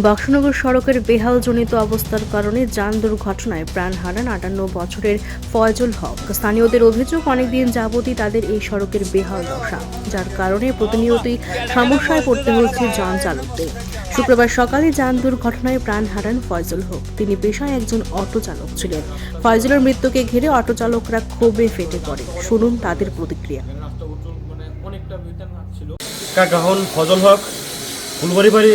বক্সনগর সড়কের বেহালজনিত অবস্থার কারণে যান দুর্ঘটনায় প্রাণ হারান আটান্ন বছরের ফয়জুল হক। স্থানীয়দের অভিযোগ, অনেকদিন যাবতই তাদের এই সড়কের বেহাল দশা, যার কারণে প্রতিনিয়তই সমস্যায় পড়তে হচ্ছে যান চালকদের। শুক্রবার সকালে যান দুর্ঘটনায় প্রাণ হারান ফয়জুল হক। তিনি পেশায় একজন অটো চালক ছিলেন। ফয়জুলের মৃত্যুকে ঘিরে অটো চালকরা ক্ষোভে ফেটে পড়ে শুনুন তাদের প্রতিক্রিয়া। ফজল হক, ফুলবাড়ি বাড়ি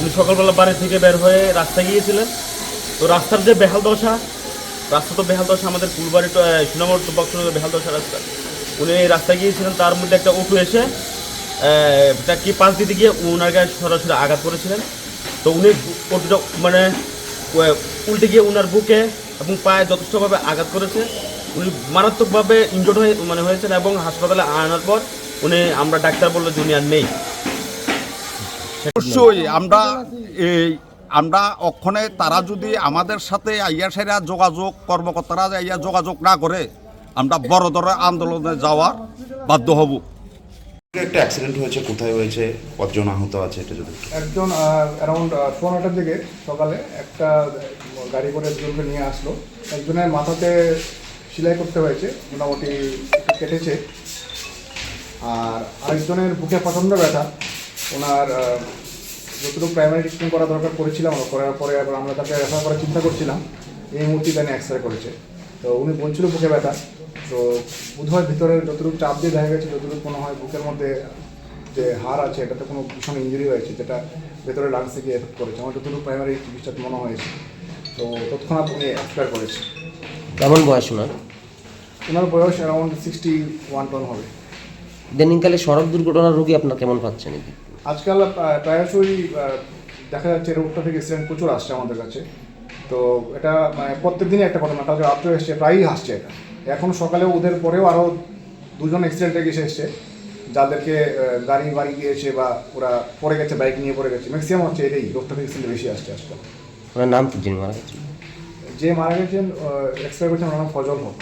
উনি সকালবেলা বাড়ি থেকে বের হয়ে রাস্তায় গিয়েছিলেন। তো রাস্তার যে বেহাল দশা, রাস্তা তো বেহাল দশা, আমাদের ফুলবাড়ি সুনামর তো বক্সনগর বেহাল দশা রাস্তা। উনি রাস্তায় গিয়েছিলেন, তার মধ্যে একটা অটো এসে কি পাশ দিতে গিয়ে ওনার গায়ে সরাসরি আঘাত করেছিলেন। তো উনি অটোটা মানে উল্টে গিয়ে ওনার বুকে এবং পায়ে যথেষ্টভাবে আঘাত করেছে। উনি মারাত্মকভাবে ইনজোর্ড হয়ে মানে হয়েছেন এবং হাসপাতালে আনার পর উনি, আমরা ডাক্তার বলল আর নেই। অবশ্যই আমরা এই আমরা অক্ষণে তারা যদি আমাদের সাথে আইয়া সেরা যোগাযোগ কর্মকর্তারা আইয়া যোগাযোগ না করে আমরা বড় ধরনের আন্দোলনে যাওয়ার বাধ্য হব। একটা অ্যাক্সিডেন্ট হয়েছে কোথায় হয়েছে কতজন আহত আছে এটা যদি একজন অ্যারাউন্ড ফোর দিকে সকালে একটা গাড়ি করে একজনকে নিয়ে আসলো। একজনের মাথাতে সেলাই করতে হয়েছে মোটামুটি কেটেছে। আর আরেকজনের বুকে প্রচণ্ড ব্যথা। ওনার যতটুকু প্রাইমারি ট্রিটমেন্ট করা দরকার করেছিলাম করার পরে আবার আমরা তাকে রেফার করার চিন্তা করছিলাম এই মুহূর্তে তিনি এক্স রে করেছে। তো উনি বলছিল বুকে ব্যথা। তো বোধহয় ভিতরে যতটুকু চাপ দিয়ে দেখা গেছে যতটুকু মনে হয় বুকের মধ্যে যে হার আছে এটাতে কোনো ভীষণ ইঞ্জুরি হয়েছে যেটা ভেতরে লাংসে গিয়ে এফেক্ট করেছে। আমার যতটুকু প্রাইমারি চিকিৎসা মনে হয়েছে তো তৎক্ষণাৎ উনি এক্সপায়ার করেছে। কেমন বয়স ওনার? ওনার বয়স অ্যারাউন্ড সিক্সটি ওয়ান টন হবে। ইদানিংকালে সড়ক দুর্ঘটনার রোগী আপনার কেমন পাচ্ছেন নাকি আজকাল প্রায়শই দেখা যাচ্ছে রোগটা থেকে অ্যাক্সিডেন্ট প্রচুর আসছে আমাদের কাছে। তো এটা মানে প্রত্যেক দিনই একটা ঘটনা কালকে রাত্রে এসছে প্রায়ই আসছে এটা। এখন সকালে ওদের পরেও আরও দুজন অ্যাক্সিডেন্টে গেছে এসছে যাদেরকে গাড়ি বাড়ি গিয়েছে বা ওরা পড়ে গেছে বাইক নিয়ে পড়ে গেছে। ম্যাক্সিমাম হচ্ছে এটাই রোগটা থেকে অ্যাক্সিডেন্ট বেশি আসছে আজকাল। ওনার নাম কি যিনি মারা গেছেন? যে মারা গেছেন এক্সপায়ার করেছেন ওনার নাম ফজল হক।